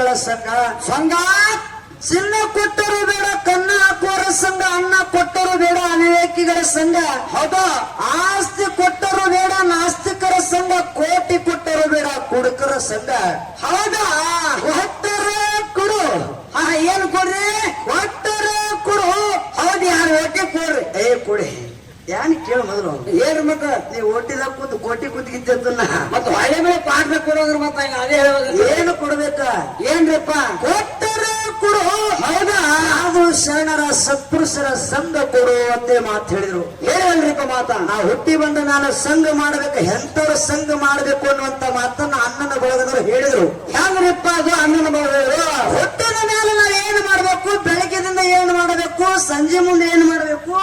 ಅವಿವೇಕಿಗಳ ಸಂಘ. ಸಂಘ? ಚಿನ್ನ ಕೊಟ್ಟರು ಬೇಡ ಕನ್ನ ಹಾಕುವರ ಸಂಘ ಅನ್ನ ಕೊಟ್ಟರು ಬೇಡ ಅನೇಕಿಗಳ ಸಂಘ. ಹೌದಾ. ಆಸ್ತಿ ಕೊಟ್ಟರು ಬೇಡ ನಾಸ್ತಿಕರ ಸಂಘ ಕೋಟಿ ಕೊಟ್ಟರು ಬೇಡ ಕುಡುಕರ ಸಂಘ. ಹೌದಾ? ಒಟ್ಟರೆ ಕೊಡು. ಹಾ ಏನು ಕೊಡ್ರಿ? ಒಟ್ಟರೆ ಕೊಡು. ಹೌದು ಯಾರು ಒಟ್ಟಿ ಕೊಡ್ರಿ? ಏ ಕೊಡಿ. ಏನ್ ಕೇಳು ಮೊದಲು? ಏನ್ ಮತ್ತ? ನೀ ಒಟ್ಟಿದ ಕೂತು ಕೋಟಿ ಕೂತಿದ್ದನ್ನ ಮತ್ತ ಹಳೆ ಮೇಲೆ ಪಾಠ ಕೊಡೋದ್ರ ಮತ್ತ ಅದೇ ಹೇಳೋದು. ಏನು ಕೊಡ್ಬೇಕ? ಏನ್ರಿಪ್ಪ? ಕೊಟ್ಟರೆ ಕೊಡು. ಹೌದಾ? ಅದು ಶರಣರ ಸತ್ಪುರುಷರ ಸಂಘ ಕೊಡು ಅಂತ ಮಾತು ಹೇಳಿದ್ರು. ಏನಲ್ರಿಪ್ಪ ಮಾತ? ನಾ ಹುಟ್ಟಿ ಬಂದ ನಾನು ಸಂಘ ಮಾಡಬೇಕು ಎಂತವ್ರ ಸಂಘ ಮಾಡಬೇಕು ಅನ್ನುವಂತ ಮಾತನ್ನ ಅಣ್ಣನ ಬಳಗದವರು ಹೇಳಿದ್ರು. ಯಾವ್ರಿಪ್ಪ ಅದು ಅಣ್ಣನ ಬಳಗದವರು? ಹುಟ್ಟಿದ ಮೇಲೆ ನಾವು ಏನು ಮಾಡಬೇಕು? ಬೆಳಗ್ಗೆದಿಂದ ಏನು ಮಾಡಬೇಕು? ಸಂಜೆ ಮುಂದೆ ಏನು ಮಾಡಬೇಕು?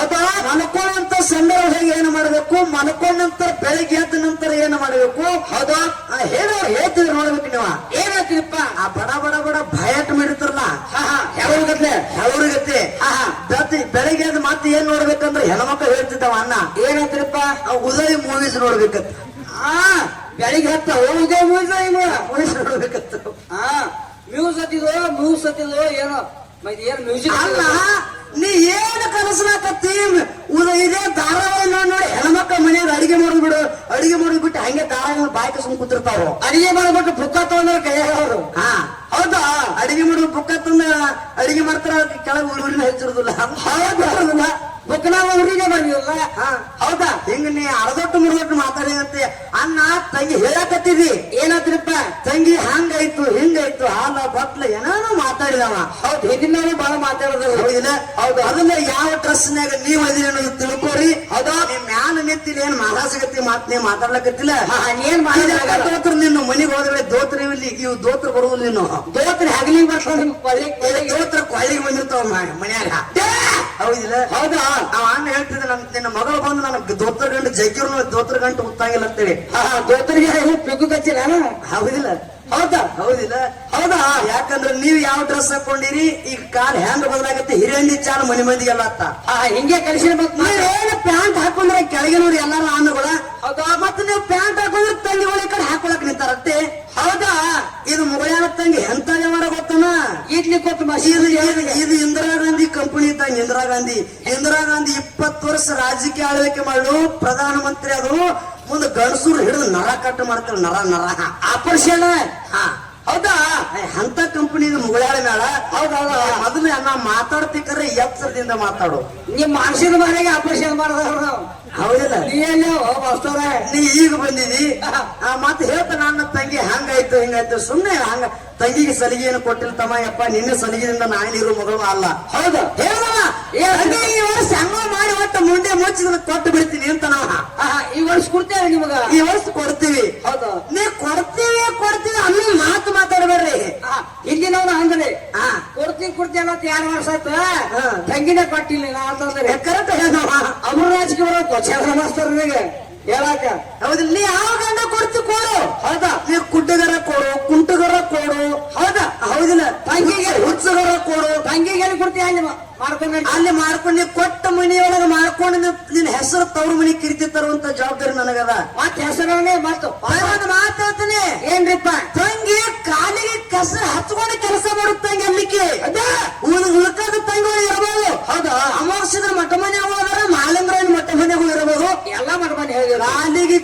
ಹೌದಾ ಮಲ್ಕೊಳ್ಳುವಂತ ಸಂದರ್ಭದಾಗ ಏನು ಮಾಡಬೇಕು? ಮಲ್ಕೊಂಡ ನಂತರ ಬೆಳಗ್ಗೆ ಎದ್ದ ನಂತರ ಏನು ಮಾಡಬೇಕು? ಹೌದಾ. ಆ, ಹೇಳೋರು ಹೇಳ್ತಿದ್ರು ನೋಡ್ಬೇಕು ನೀವು. ಏನಾಯ್ತಿರಿಪ್ಪ ಆ ಬಡ ಬಡ ಬಡ ಭಯಟ್ ಮಾಡಿರ್ತಾರಲ್ಲ? ಹಾ ಹಾ. ಯಾವಾಗತ್ಲೆ ಗತ್ತೆ ಹಾ ಹಾ. ಬೆಳಗ್ಗೆ ಎದ್ದು ಮತ್ತೆ ಏನ್ ನೋಡ್ಬೇಕಂದ್ರೆ ಹೆಣ್ಮಕ್ಳು ಹೇಳ್ತಿದ್ದಾವ ಅಣ್ಣ ಏನಾಯ್ತಿರಿಪ್ಪ ಆ ಉದಯ ಮೂವೀಸ್ ನೋಡ್ಬೇಕಂತ. ಆ ಬೆಳಿಗ್ಗೆ ಹತ್ತ ಉದಯ ಮೂವೀಸ್ ಇವ? ಮೂವೀಸ್ ನೋಡ್ಬೇಕಂತ. ಹಾ ಮ್ಯೂಸ್ ಹತ್ತಿದೋ ಮ್ಯೂಸ್ ಹತ್ತಿದೋ ಏನೋ. ಏನ್ ಏನು ಮ್ಯೂಸಿಕ್ ಅಲ್ಲ. ನೀ ಏನ್ ಕನಸ್ಲಾಕತ್ತಿ ಇದೇ ಧಾರಾವಾಹಿ ನೋಡಿ ನೋಡಿ ಹೆಣ್ಮಕ್ಳ ಮನೆಯವ್ರು ಅಡಿಗೆ ಬಿಡು. ಅಡಿಗೆ ಮಾಡಿಬಿಟ್ಟು ಹಂಗೆ ಧಾರಾವಾಹಿ ಬಾಯ್ಕ ಸುಮ್ ಕೂತಿರ್ತಾವ. ಅಡಿಗೆ ಮಾಡ್ಬಿಟ್ಟು ಬುಕ್ಕ ತಗೊಂಡ್ರೆ ಕೈಯಾಗ ಅವರು ಹಾ. ಹೌದಾ? ಅಡಿಗೆ ಮಾಡುವ ಬುಕ್ಕ ತಂದ ಅಡಿಗೆ ಮಾಡ್ತಾರ ಕೆಳಗೆ ಊರಿನ ಹೆಚ್ಚಿರುದಿಲ್ಲ ಹೌದಲ್ಲ ಬುಕ್ಕನ ಊರಿಗೆ ಬಂದಿಲ್ಲ ಹೌದಾ? ಹಿಂಗ ನೀ ಅರ್ಧೊಟ್ಟು ಮಾತಾಡಿ ಮಾತಾಡಿದಂತೆ ಅನ್ನ ತಂಗಿ ಹೇಳಕತ್ತಿದಿ ಏನಾದ್ರಿಪ್ಪ? ತಂಗಿ ಹಂಗಾಯ್ತು ಹಿಂಗಾಯ್ತು ಹಾಲ ಬಟ್ಲ ಏನಾನು ಮಾತಾಡಿದವ. ಹೌದು ಹಿಂದಿನ ಬಹಳ ಮಾತಾಡೋದು. ಹೌದಿಲ್ಲ? ಹೌದು. ಅದನ್ನ ಯಾವ ಡ್ರೆಸ್ನ್ಯಾಗ ನೀವ್ ಅದಿರಿ ಅನ್ನೋದು ತಿಳ್ಕೊರಿ. ಹೌದಾ? ನಿಮ್ ಮ್ಯಾಲ ನಿಂತಿಲ್ಲ ಏನ್ ಮಹಾರಾಜಗತಿ ಮಾತ್ ನೀ ಮಾತಾಡ್ಲಕತ್ತಿಲ್ಲ ಏನ್ ಮಾತಾಡಲ್ಲ? ದೋತ್ರ ನಿನ್ನ ಮನಿಗ್ ಹೋದ್ರೆ ದೋತ್ರ ಇಲ್ಲಿ ಇವ್ ದೋತ್ರ ಬರುವುದಿಲ್ಲ ನೀನು. ದೋತ್ರ ಹಗಲಿ ಬರ್ತಾವ ದೋತ್ರ ಕೊಳ್ಳಿಗೆ ಬಂದಿರ್ತಾವ ಮನ್ಯಾಗ. ಹೌದಿಲ್ಲ? ಹೌದಾ? ನಾವ್ ಅಣ್ಣ ಹೇಳ್ತಿದ್ದ ನನ್ ನಿನ್ನ ಮಗಳು ಬಂದು ನನ್ ದೋತ್ರ ಗಂಟು ಜಗ್ಗಿರ್ನು ದೋತ್ರ ಗಂಟು ಗೊತ್ತಾಗಿಲ್ಲ ಅಂತೇಳಿ. ದೋತ್ರಿಗೆ ಪಿಗು ಕಚ್ಚಿಲ್ಲ ಹೌದಿಲ್ಲ. ಹೌದಾ? ಹೌದಿಲ್ಲ. ಹೌದಾ? ಯಾಕಂದ್ರೆ ನೀವ್ ಯಾವ ಡ್ರೆಸ್ ಹಾಕೊಂಡಿರಿ? ಈಗ ಕಾಲ್ ಹ್ಯಾಂಗ್ ಬದಲಾಗತ್ತೆ? ಹಿರಿಯಂದಿ ಚಾಲ ಮನಿ ಮಂದಿಗೆಲ್ಲ ಅತ್ತ ಹಿಂಗೆ ಕಲಿಸಿನ ಮತ್ ನೀವೇನು ಪ್ಯಾಂಟ್ ಹಾಕೊಂಡ್ರೆ ಕೆಳಗೆ ನೋಡಿ ಎಲ್ಲಾರು ಅನ್ನಗಳ ಹೌದಾ? ಮತ್ತೆ ನೀವು ಪ್ಯಾಂಟ್ ಹಾಕೊಂಡ್ರೆ ತಂಗಿ ಒಳ ಕಡೆ ಹಾಕೊಳಕ್ ನಿಂತಾರತ್ತೆ ಹೌದಾ? ಇದು ಮೊಬೈಲ್ ತಂಗಿ ಎಂತ ವ್ಯವಹಾರ ಗೊತ್ತನ? ಇಡ್ಲಿ ಕೊಟ್ಟು ಮಸೀದ್ ಇದು ಇದು ಇದು ಇಂದಿರಾ ಗಾಂಧಿ ಕಂಪನಿ ಇದ್ದಂಗೆ ಇಂದಿರಾ ಗಾಂಧಿ. ಇಂದಿರಾ ಗಾಂಧಿ ಇಪ್ಪತ್ತು ವರ್ಷ ರಾಜಕೀಯ ಆಳ್ವಿಕೆ ಮಾಡಲು ಪ್ರಧಾನ ಮಂತ್ರಿ ಅದು ಮುಂದೆ ಗಂಡಸೂರು ಹಿಡಿದು ನರ ಕಟ್ ಮಾಡ್ತಾರೆ ನರ ನರ ಆಪರೇಷನ್ ಹಾ. ಹೌದಾ? ಅಂತ ಕಂಪನಿ ಮುಗಳಾಳ ಮೇಳ ಹೌದೌದು. ಮೊದಲು ನಾ ಮಾತಾಡ್ತಿಕ್ರೆ ಎಚ್ಚರದಿಂದ ಮಾತಾಡು. ನಿಮ್ ಮನುಷ್ಯನ ಮನೆಗೆ ಆಪರೇಷನ್ ಮಾಡಿದವ್ರು ನಾವು. ಹೌದಿಲ್ಲ. ನೀ ಎಲ್ಲೋ ಬಸ್ತವ್ರೆ ನೀ ಈಗ ಬಂದಿದಿ. ಆ, ಮತ್ತೆ ಹೇಳ್ತ ನನ್ನ ತಂಗಿ ಹಂಗಾಯ್ತು ಹಿಂಗಾಯ್ತು. ಸುಮ್ನೆ ಹಂಗ ತಂಗಿಗೆ ಸಲಿಗೆಯನ್ನು ಕೊಟ್ಟಿಲ್ಲ ತಮ್ಮ ಯಪ್ಪ ನಿನ್ನೆ ಸಲಿಗೆಯಿಂದ ನಾನಿರೋ ಮಗಳು ಅಲ್ಲ. ಹೌದು. ಹೇಳಮ್ಮ ಈ ವರ್ಷ ಹಂಗ ಮಾಡಿ ಒಟ್ಟ ಮುಂದೆ ಮುಚ್ಚಿದ್ರೆ ಕೊಟ್ಟು ಬಿಡ್ತೀನಿ ಅಂತ ನಾವು. ಈ ವರ್ಷ ಕೊಡ್ತೇವೆ ನಿಮಗ. ಈ ವರ್ಷ ಹೌದು ನೀ ಕೊಡ್ತೀವಿ ಕೊಡ್ತೀವಿ ಅನ್ನೋ ಮಾತು ಮಾತಾಡಬೇಡ್ರಿ ಹಾ, ಹಿಂದಿನವ್ರು ಅಂದ್ರೆ ಹಾ ಕೊಡ್ತೀನಿ ಯಾರು ವರ್ಷ ತಂಗಿನೇ ಕೊಟ್ಟಿಲ್ಲ ಅಂತಂದ್ರೆ ಕರೆಕ್ಟ್ ಅಮರರಾಜ್ಗೆ ಬರೋ ಚಂದ್ರ ಮಾಸ್ತರ್ ನಿಮಗೆ ಹೇಳಾಕ. ಹೌದಿಲ್ಲ ನೀ ಯಾವ ಗಂಡ ಕೊಡ್ತಿ ಕೊಡು. ಹೌದಾ? ನೀ ಕುಡ್ಡಗರ ಕೊಡು ಕುಂಟಗರ ಕೊಡು. ಹೌದಾ? ಹೌದಿಲ್ಲ. ತಂಗಿಗೆ ಹುಚ್ಚಗರ ಕೊಡು. ತಂಗಿಗೆ ಎಲ್ಲಿ ಕೊಡ್ತೀಯ ಅಲ್ಲಿ ಮಾಡ್ಕೊಂಡು ಅಲ್ಲಿ ಮಾಡ್ಕೊಂಡು ನೀ ಕೊಟ್ಟ ಮನೆಯೊಳಗ ಮಾಡ್ಕೊಂಡು ನಿನ್ನ ಹೆಸರು ತವ್ರ ಮನೆ ಕಿರಿತಿ ತರುವಂತ ಜವಾಬ್ದಾರಿ ನನಗದ. ಮತ್ತೆ ಹೆಸರೇ ಮತ್ತು ಒಂದು ಮಾತಾಡ್ತೀನಿ ಏನ್ರಿಪ್ಪ? ತಂಗಿ ಕಾಲಿಗೆ ಕಸ ಹಚ್ಕೊಂಡು ಕೆಲಸ ಮಾಡುತ್ತಂಗೆ ಅಲ್ಲಿಕ್ಕೆ. ಉಳಿದ ಉಳ್ಕದ ತಂಗಿಗಳು ಇರಬಹುದು ಹೌದಾ ಅಮಾವಾಸ್ಯದ ಮಠ ಮನೆ ಹೋದ್ರೆ ಮಾಲಿಂಗರಾಯನ ಮಠ ಮನೆಗೂ ಇರಬಹುದು ಎಲ್ಲ ಮಾಡ್ಕೊಂಡು ಹೇಳಿರ ಕಾಲಿಗೆ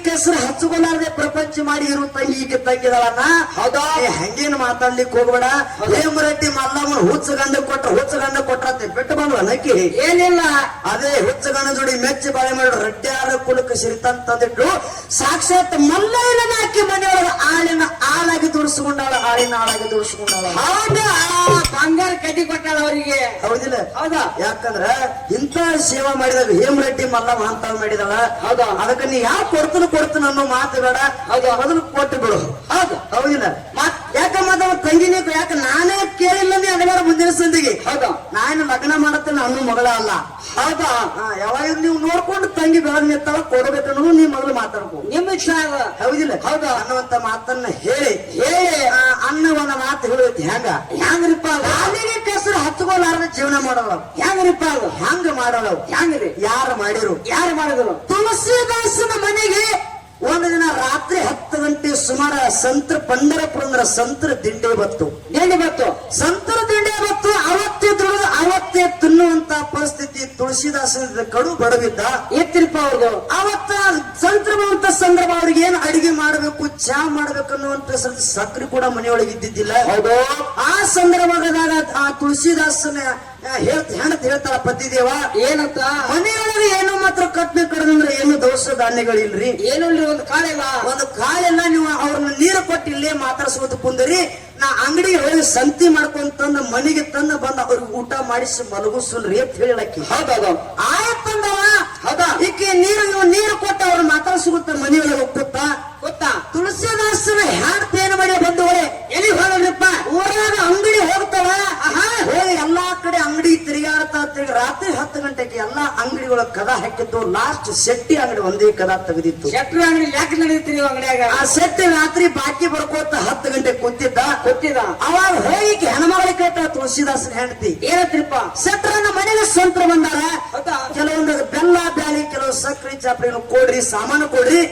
ಕೆಸರು ಪ್ರಪಂಚ ಮಾಡಿ ಇರೋ ತಂಗಿ ಈಗ ತಂಗಿದಳನ್ನ ಹೌದಾ ಹಂಗೇನು ಮಾತಾಡ್ಲಿಕ್ಕೆ ಹೋಗ್ಬೇಡ. ಹೇಮರೆಡ್ಡಿ ಮಲ್ಲಮ್ಮನ ಹುಚ್ಚ ಗಂಡ ಕೊಟ್ರ ಹುಚ್ಚ ಗಂಡ ಕೊಟ್ರತ್ತೆ ಬಿಟ್ಟು ಬಂದ್ವ ನಕ್ಕಿ ಏನಿಲ್ಲ. ಅದೇ ಹುಚ್ಚ ಗಂಡ ಜೋಡಿ ಮೆಚ್ಚಿ ಬಾಳೆ ಮಾಡಿ ರಡ್ಡ್ಯಾರ ಕುಳಕ ತಂದಿಟ್ಟು ಸಾಕ್ಷಾತ್ ಮಲ್ಲಯ್ಯನ ಹಾಕಿ ಮನೆಯೊಳಗ ಆಳಿನ ಆಳಾಗಿ ದುಡಿಸ್ಕೊಂಡಾಳ ಆಳಿನ ಆಳಾಗಿ ದುಡಿಸ್ಕೊಂಡಾಳ ಹೌದಾ. ಬಂಗಾರ ಕಡ್ಡಿ ಕೊಟ್ಟಾಳ ಅವರಿಗೆ. ಹೌದಿಲ್ಲ. ಹೌದಾ. ಯಾಕಂದ್ರ ಇಂತ ಸೇವಾ ಮಾಡಿದಾಗ ಹೇಮರೆಡ್ಡಿ ಮಲ್ಲಮ್ಮ ಅಂತ ಮಾಡಿದಾಳ. ಹೌದಾ. ಅದಕ್ಕೆ ನೀ ಯಾವ ಕೊಡ್ತನ ಕೊಡ್ತನ ಅನ್ನೋ ಮಾತು ಬೇಡ ಹೌದು. ಮೊದಲು ಕೊಟ್ಟು ಬಿಡು. ಹೌದು ಹೌದಿಲ್ಲ. ಮತ್ ಯಾಕ ಮತ್ತ ತಂಗಿನೇ ಯಾಕ ನಾನೇ ಕೇಳಿಲ್ಲ ನೀ ಅದರ ಮುಂದಿನ ಸಂದಿಗೆ. ಹೌದು. ನಾನು ಲಗ್ನ ಮಾಡತ್ತೇನೆ ಅನ್ನು ಮಗಳ ಅಲ್ಲ. ಹೌದಾ. ಯಾವಾಗ ನೀವು ನೋಡ್ಕೊಂಡು ತಂಗಿ ಬೆಳಗ್ ಕೊಡಬೇಕು ಅನ್ನೋದು ನೀ ಮೊದಲು ಮಾತಾಡ್ಬೋದು ನಿಮ್ಮ ಇಷ್ಟ. ಹೌದಿಲ್ಲ. ಹೌದಾ. ಅನ್ನುವಂತ ಮಾತನ್ನ ಹೇಳಿ. ಹೇಳಿ. ಅನ್ನವನ್ನ ಮಾತು ಹೇಳುತ್ತೆ ಹೆಂಗ? ಹೆಂಗ್ರಿಪ್ಪ ಅದು? ಕಾಲಿಗೆ ಕೆಸರು ಹತ್ಕೊಲಾರ್ದ ಜೀವನ ಮಾಡಲ್ಲ ಹೆಂಗ್ರಿಪ್ಪ ಅದು ಹೆಂಗ ಮಾಡಲ್ಲ ಹೆಂಗ್ರಿ ಯಾರು ಮಾಡಿರು? ಯಾರು ಮಾಡಿದ್ರು? ತುಳಸಿದಾಸನ ಮನೆಗೆ ಒಂದು ದಿನ ರಾತ್ರಿ ಹತ್ತು ಗಂಟೆ ಸುಮಾರ ಸಂತ್ರ ಪಂಡರಪುರ ಅಂದ್ರ ಸಂತ್ರ ದಿಂಡೆ ಬತ್ತು ದಿಂಡಿ ಬತ್ತು ಸಂತರ ತುಳಸಿದಾಸನ ಕಡು ಬಡವಿದ್ದ ಎತ್ತಿರಪ್ಪ ಅವ್ರಿಗೆ ಅವತ್ತ ಸಂಕ್ರಮವಂತ ಸಂದರ್ಭ ಅವ್ರಿಗೆ ಏನ್ ಅಡಿಗೆ ಮಾಡಬೇಕು ಚಾ ಮಾಡ್ಬೇಕು ಅನ್ನುವಂತ ಸಕ್ರೆ ಕೂಡ ಮನೆಯೊಳಗೆ ಇದ್ದಿದ್ದಿಲ್ಲ. ಹೌದು. ಆ ಸಂದರ್ಭದಾಗ ಆ ತುಳಸಿದಾಸನ ಹೇಳ್ತ ಹೆಣತ್ ಹೇಳ್ತಾಳ ಪತಿದೇವ. ಏನಂತ? ಮನೆಯೊಳಗೆ ಏನೋ ಮಾತ್ರ ಕಟ್ನೆ ಕಡದಂದ್ರೆ ಏನು ದೋಷ ಧಾನ್ಯಗಳಿಲ್ರಿ? ಏನಲ್ರಿ ಒಂದು ಕಾಳೆಲ್ಲ? ಒಂದು ಕಾಲೆಲ್ಲ ನೀವು ಅವ್ರನ್ನ ನೀರು ಕೊಟ್ಟಿಲ್ಲೇ ಮಾತಾಡ್ಸೋದು ಕುಂದರಿ ನಾ ಅಂಗಡಿ ಹೋಗಿ ಸಂತಿ ಮಾಡ್ಕೊಂಡ್ ತಂದ ಮನೆಗೆ ತನ್ನ ಬಂದ ಅವ್ರಿಗೆ ಊಟ ಮಾಡಿಸಿ ಮಲಗಿಸುಲ್ರಿ ಅಂತ ಹೇಳಕ್ಕಿ. ಹೌದೌದು. ಆಯ್ತಂದವ ಹೌದಾ. ಈಕೆ ನೀರು ನೀವು ನೀರು ಕೊಟ್ಟ ಅವ್ರ ಮಾತಾಡ್ಸುತ್ತ ಮನೆಯೊಳಗೆ ಹೋಗ್ತಾ ಗೊತ್ತಾ? ತುಳಸಿದಾಸನ ಹ್ಯಾಡ್ ತೇನ ಮಾಡಿ ಬಂದವಳೆ ಎಲ್ಲಿ ಹೋಗಲ್ರಿಪ್ಪ ಊರಾಗ ಅಂಗಡಿ ಹೋಗ್ತಾವ ಆಹಾ, ಹೋಗಿ ಎಲ್ಲಾ ಕಡೆ ಅಂಗಡಿ ತಿರುಗಾಡ್ತಾ ತಿರುಗಿ ರಾತ್ರಿ ಹತ್ತು ಗಂಟೆಗೆ ಎಲ್ಲಾ ಒಳಗೆ ಕದ ಹಾಕಿದ್ದು ಲಾಸ್ಟ್ ಶೆಟ್ಟಿ ಅಂಗಡಿ ಒಂದೇ ಕದ ತೆಗೆದಿತ್ತು. ಶೆಟ್ರು ಅಂಗಡಿ ಯಾಕೆ ನೀವು ಅಂಗಡಿಯಾಗ? ಆ ಶೆಟ್ಟಿ ರಾತ್ರಿ ಬಾಕಿ ಬರ್ಕೋತ ಹತ್ತು ಗಂಟೆ ಕೂತಿದ್ದ. ಕೂತಿದ್ದ. ಅವಾಗ ಹೋಗಿ ಹೆಣ್ಮಗಳ ಕೇಳ್ತಾಳ ತುಳಸಿದಾಸನ ಹೆಂಡತಿ. ಏನತ್ರಿಪ್ಪ ಶೆಟ್ರನ್ನ ಮನೆಗೆ ಸ್ವಂತ ಬಂದಾರ. ಕೆಲವೊಂದು ಬೆಲ್ಲ ಬ್ಯಾಳಿ ಕೆಲವು ಸಕ್ರಿ ಚಾಪಡಿಗಳು ಕೊಡ್ರಿ ಸಾಮಾನು ಕೊಡ್ರಿ.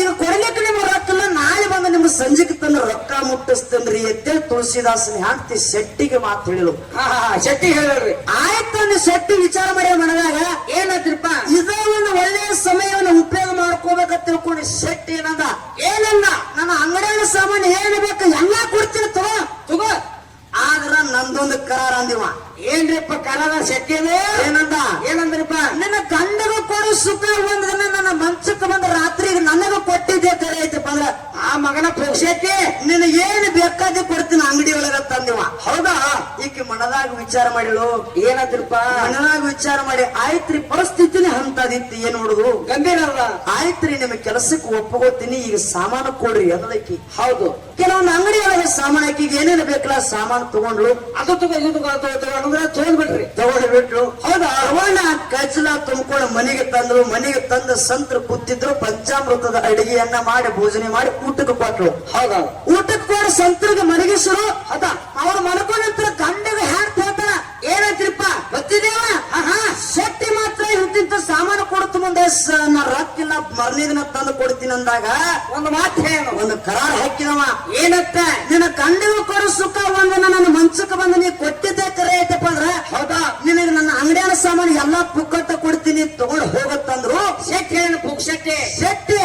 ಈಗ ಕೊಡ್ಲಿಕ್ಕೆ ನಿಮ್ಗೆ ರೊಕ್ಕಲ್ಲ ನಾಳೆ ಬಂದು ನಿಮ್ಮ ಸಂಜೆಗೆ ತನ್ನ ರೊಕ್ಕ ಮುಟ್ಟಿಸ್ತೇನ್ರಿ ಎದ್ದೇಳಿ ತುಳಸಿದಾಸನ ಹಾಕ್ತಿ ಶೆಟ್ಟಿಗೆ ಮಾತು ಹೇಳಿಳು. ಹಾ ಹಾ ಹಾ, ಶೆಟ್ಟಿ ಹೇಳ್ರಿ ಆಯ್ತು ನೀವು ಶೆಟ್ಟಿ ವಿಚಾರ ಮಾಡಿ ಮನದಾಗ? ಏನತ್ರಿಪ್ಪ ಇದ ಒಂದು ಒಳ್ಳೆಯ ಸಮಯವನ್ನು ಉಪಯೋಗ ಮಾಡ್ಕೋಬೇಕಂತ ತಿಳ್ಕೊಂಡು ಶೆಟ್ಟಿ ಏನಂದ ಏನಂದ ನನ್ನ ಅಂಗಡಿಯ ಸಾಮಾನು ಏನು ಬೇಕು ಎಲ್ಲಾ ಕೊಡ್ತೀನಿ ತಗೋ. ತಗೋ. ಆದ್ರ ನಂದೊಂದು ಕರಾರ ಅಂದಿವ. ಏನ್ರಿಪ್ಪ ಕರಾರ ಶೆಟ್ಟಿ ಅದು ಏನಂದ ಏನಂದ್ರಿಪ್ಪ ನನ್ನ ಗಂಡಗ ಕೊಡು ಸುಖ ಒಂದ್ ದಿನ ನನ್ನ ಮಂಚಕ್ಕೆ ಬಂದ ರಾತ್ರಿಗೆ ನನಗ ಕೊಟ್ಟಿದ್ದೆ ಕರೆ ಐತಪ್ಪ ಅಂದ್ರ ಆ ಮಗನ ಪುಕ್ಷೆಟ್ಟಿ ನಿನ್ನ ಏನ್ ಬೇಕಾದ್ರೆ ಕೊಡ್ತೀನಿ ಅಂಗಡಿ ಒಳಗ ತಂದಿವ ಹೌದಾ ಈಕೆ ಮನದಾಗ ವಿಚಾರ ಮಾಡಿಳು ಏನಾದ್ರಪ್ಪ ಮನನಾಗ ವಿಚಾರ ಮಾಡಿ ಆಯ್ತ್ರಿ ಪರಿಸ್ಥಿತಿನೇ ಹಂತದಿತ್ತು ಏನ್ ಹುಡುಗು ಗಂಭೀರಲ್ಲ ಆಯ್ತ್ರಿ ನಿಮ್ ಕೆಲಸಕ್ಕೆ ಒಪ್ಪಗೋತೀನಿ ಈಗ ಸಾಮಾನು ಕೊಡ್ರಿ ಅದಕ್ಕೆ ಹೌದು. ಕೆಲವೊಂದು ಅಂಗಡಿ ಒಳಗೆ ಸಾಮಾನು ಆಕಿಗೆ ಏನೇನು ಬೇಕಲ್ಲ ಸಾಮಾನು ತಗೊಂಡ್ಲು ಅದು ತಗೋ ಇದು ತಗೋ ಅದು ತಗೋ ಅಂದ್ರೆ ತಗೊಂಡ್ ಬಿಡ್ರಿ ತಗೊಂಡು ಬಿಟ್ರು ಹೌದಾ ಅವಣ್ಣ ಕಚಲ ತುಂಬಿಕೊಂಡು ಮನೆಗೆ ತಂದ್ರು. ಮನೆಗೆ ತಂದ ಸಂತರು ಕೂತಿದ್ರು ಪಂಚಾಮೃತದ ಅಡಿಗೆಯನ್ನ ಮಾಡಿ ಭೋಜನೆ ಮಾಡಿ ಊಟಕ್ಕೆ ಕೊಟ್ರು. ಹೌದ. ಊಟಕ್ಕೆ ಕೊಡ ಸಂತರಿಗೆ ಮಲಗಿಸರು ಅದ. ಅವ್ರು ಮನಕೊಂಡ್ರ ಗಂಡಗ ಹ್ಯಾಂಡ್ ಹೇಳ್ತಾರ ಏನಂತ್ರಿಪ್ಪ? ಗೊತ್ತಿದೇವ ಶಕ್ತಿ ಮಾತ್ರ ಇಂತಿಂತ ಸಾಮಾನು ಕೊಡ್ತು ಮುಂದೆ ನಾ ರೊಕ್ಕಿಲ್ಲ ಮರನೇ ದಿನ ತಂದು ಕೊಡ್ತೀನಿ ಅಂದಾಗ ಒಂದು ಮಾತು ಹೇಳ. ಒಂದು ಕರಾರ್ ಹಾಕಿದವ ಏನತ್ತ? ನಿನ್ನ ಕಂಡಿಗೂ ಕೊಡು ಸುಖ ಒಂದು ನನ್ನ ಮಂಚಕ್ಕೆ ಬಂದು ನೀ ಕೊಟ್ಟಿದ್ದೆ ಕರೆ ಐತಪ್ಪ ಅಂದ್ರ ಹೌದಾ? ನಿನಗೆ ನನ್ನ ಅಂಗಡಿಯ ಸಾಮಾನು ಎಲ್ಲಾ ಪುಕ್ಕಟ್ಟ ಕೊಡ್ತೀನಿ ತಗೊಂಡು ಹೋಗತ್ತಂದ್ರು. ಶೆಟ್ಟಿ ಹೇಳು ಪುಕ್ ಶೆಟ್ಟಿ.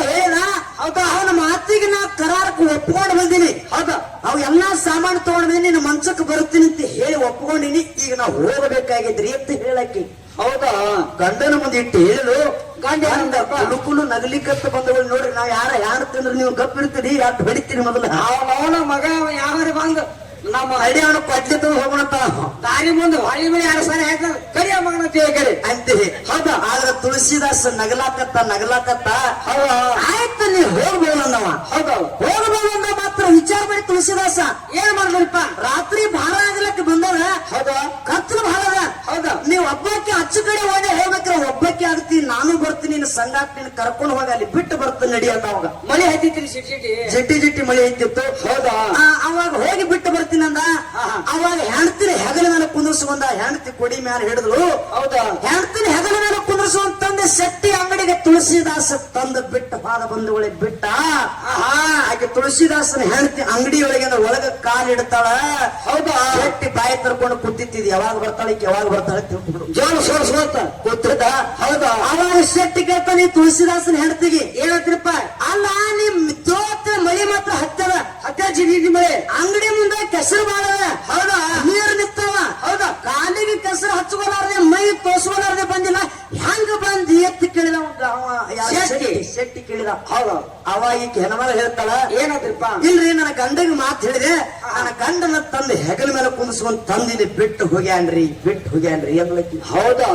ಹೇಳ ಹೌದಾ? ಅವನ ಮಾತಿಗೆ ನಾ ಕರಾರಕ್ಕೆ ಒಪ್ಕೊಂಡು ಬಂದೀನಿ. ಹೌದಾ? ಅವ್ ಎಲ್ಲಾ ಸಾಮಾನು ತಗೊಂಡ್ ಬಂದಿ ನಿನ್ನ ಮಂಚಕ್ಕೆ ಬರುತ್ತೀನಿ ಅಂತ ಹೇಳಿ ಒಪ್ಕೊಂಡಿನಿ. ಈಗ ನಾವು ಹೋಗಬೇಕಾಗಿದ್ರಿ ಅಂತ ಹೇಳಕ್ಕೆ. ಹೌದಾ? ಗಂಡನ ಮುಂದೆ ಇಟ್ಟು ಹೇಳು. ಗಂಡ ಕುಲುಕುಲು ನಗಲಿಕತ್ತ ಬಂದವಳು ನೋಡ್ರಿ ನಾವ್ ಯಾರ ಯಾರು ತಿಂದ್ರೆ ನೀವು ಗಪ್ ಇರ್ತೀರಿ ಯಾರು ಹೊಡಿತೀರಿ ಮೊದಲು? ಅವನ ಮಗ ಯಾರು ಬಂದು ನಮ್ಮ ಹಳ್ಳಿ ಅವನು ಕೊಡ್ಲಿ ತಂದು ಹೋಗೋಣಂತ ದಾರಿ ಮುಂದೆ ಹಳ್ಳಿ ಮೇಲೆ ಯಾರು ಸರಿ ಹಾಕ್ತಾರೆ ಕರಿಯ ಮಗನ ಕರಿ. ಅಂತೆ. ಹೌದಾ? ಆದ್ರೆ ತುಳಸಿದಾಸ ನಗಲಾಕತ್ತ ನಗಲಾಕತ್ತ? ಹೌದಾ? ಆಯ್ತು ನೀ ಹೋಗ್ಬೋದನ್ನವ ಹೌದಾ? ಹೋಗಬಹುದಂದ ಮಾತ್ರ ವಿಚಾರ ಮಾಡಿ ತುಳಸಿದಾಸ. ಏನ್ ಮಾಡ್ಬೇಕಪ್ಪ ರಾತ್ರಿ ಭಾರ ಆಗಲಕ್ಕೆ ಬಂದವ ಹೌದಾ ಕತ್ಲು ಭಾಳ ಅದ ಹೌದಾ ನೀವು ಒಬ್ಬಕ್ಕೆ ಅಚ್ಚು ಕಡೆ ಹೋದೆ ಹೋಗ್ಬೇಕ್ರೆ ಒಬ್ಬಕ್ಕೆ ಆಗ್ತಿ ನಾನು ಬರ್ತೀನಿ ನಿನ್ನ ನೀನ್ ನಿನ್ನ ಕರ್ಕೊಂಡು ಹೋಗ ಅಲ್ಲಿ ಬಿಟ್ಟು ಬರ್ತೀನಿ ನಡಿ ಅಂತ ಅವಾಗ. ಮಳೆ ಹತ್ತಿತ್ರಿ ಸಿಟಿ ಜಿಟ್ಟಿ ಜಿಟ್ಟಿ ಮಳೆ ಐತಿತ್ತು ಹೌದಾ? ಆ, ಅವಾಗ ಹೋಗಿ ಬಿಟ್ಟು ಬರ್ತೀನಿ ಅಂದ. ಅವಾಗ ಹೆಣ್ತಿನ ಹೆಗಲ ಮೇಲೆ ಕುಂದಿರ್ಸ್ಕೊಂಡ ಹೆಣ್ತಿ ಕೊಡಿ ಮ್ಯಾಲ ಹಿಡಿದ್ಲು ಹೌದಾ? ಹೆಣ್ತಿನ ಹೆಗಲ ಮೇಲೆ ಕುಂದಿರ್ಸುವಂತಂದೆ ಶೆಟ್ಟಿ ಅಂಗಡಿಗೆ ತುಳಸಿದಾಸ ತಂದು ಬಿಟ್ಟ ಬಾದ ಬಂಧುಗಳೇ ಬಿಟ್ಟ. ಆಹಾ ಆಕೆ ತುಳಸಿದಾಸನ ಹೆಂಡತಿ ಅಂಗಡಿಯೊಳಗೆ ಒಳಗ ಕಾಲ್ ಇಡ್ತಾಳ. ಹೌದಾ? ಶೆಟ್ಟಿ ಬಾಯಿ ತರ್ಕೊಂಡು ಕೂತಿತ್ತಿದ್ ಯಾವಾಗ ಬರ್ತಾಳೆ ಯಾವಾಗ ಬರ್ತಾಳೆ ತಿಳ್ಕೊಂಡು ಜೋರು ಸೋರ್ ಸೋತ ಗೊತ್ತದ ಹೌದಾ? ಅವಾಗ ಶೆಟ್ಟಿ ಕೇಳ್ತಾನೆ ತುಳಸಿದಾಸನ ಹೆಂಡತಿಗೆ ಏನಂತಿರಪ್ಪ? ಅಲ್ಲ ನಿಮ್ ತೋತ್ರ ಮಳಿ ಮಾತ್ರ ಹತ್ತದ. ಹತ್ತ ನಿಮ್ಮ ಮಳೆ ಅಂಗಡಿ ಮುಂದೆ ಕೆಸರು ಬಾಳದ. ಹೌದಾ? ನೀರು ನಿಂತಾವ ಹೌದಾ ಕಾಲಿಗೆ ಕೆಸರು ಹಚ್ಕೊಲಾರ್ದೆ ಮೈ ತೋರ್ಸ್ಕೊಲಾರ್ದೆ ಬಂದಿಲ್ಲ ಹೆಂಗ ಬಂದ್ ಎತ್ತಿ ಕೇಳಿದ ಅವ- ಅವ ಯಾರ್ ಶೆಟ್ಟಿ. ಶೆಟ್ಟಿ ಶೆಟ್ಟಿ ಕೇಳಿದ. ಹೌದು. ಅವ ಈ ಹೆಣ್ಮಗ ಹೇಳ್ತಾಳ ಏನಂದ್ರಿಪ್ಪ? ಇಲ್ರಿ ನನ್ನ ಗಂಡಗೆ ಮಾತು ಹೇಳಿದೆ. ನನ್ನ ಗಂಡನ ತಂದ ಹೆಗಲ ಮೇಲೆ ಕುಂದಿಸ್ಕೊಂಡ್ ತಂದಿನಿ ಬಿಟ್ಟು ಹೋಗ್ಯಾನ್ರಿ ಬಿಟ್ಟು ಹೋಗ್ಯಾನ್ರಿ ಅನ್ಲಕ್ಕಿ ಹೌದಾ?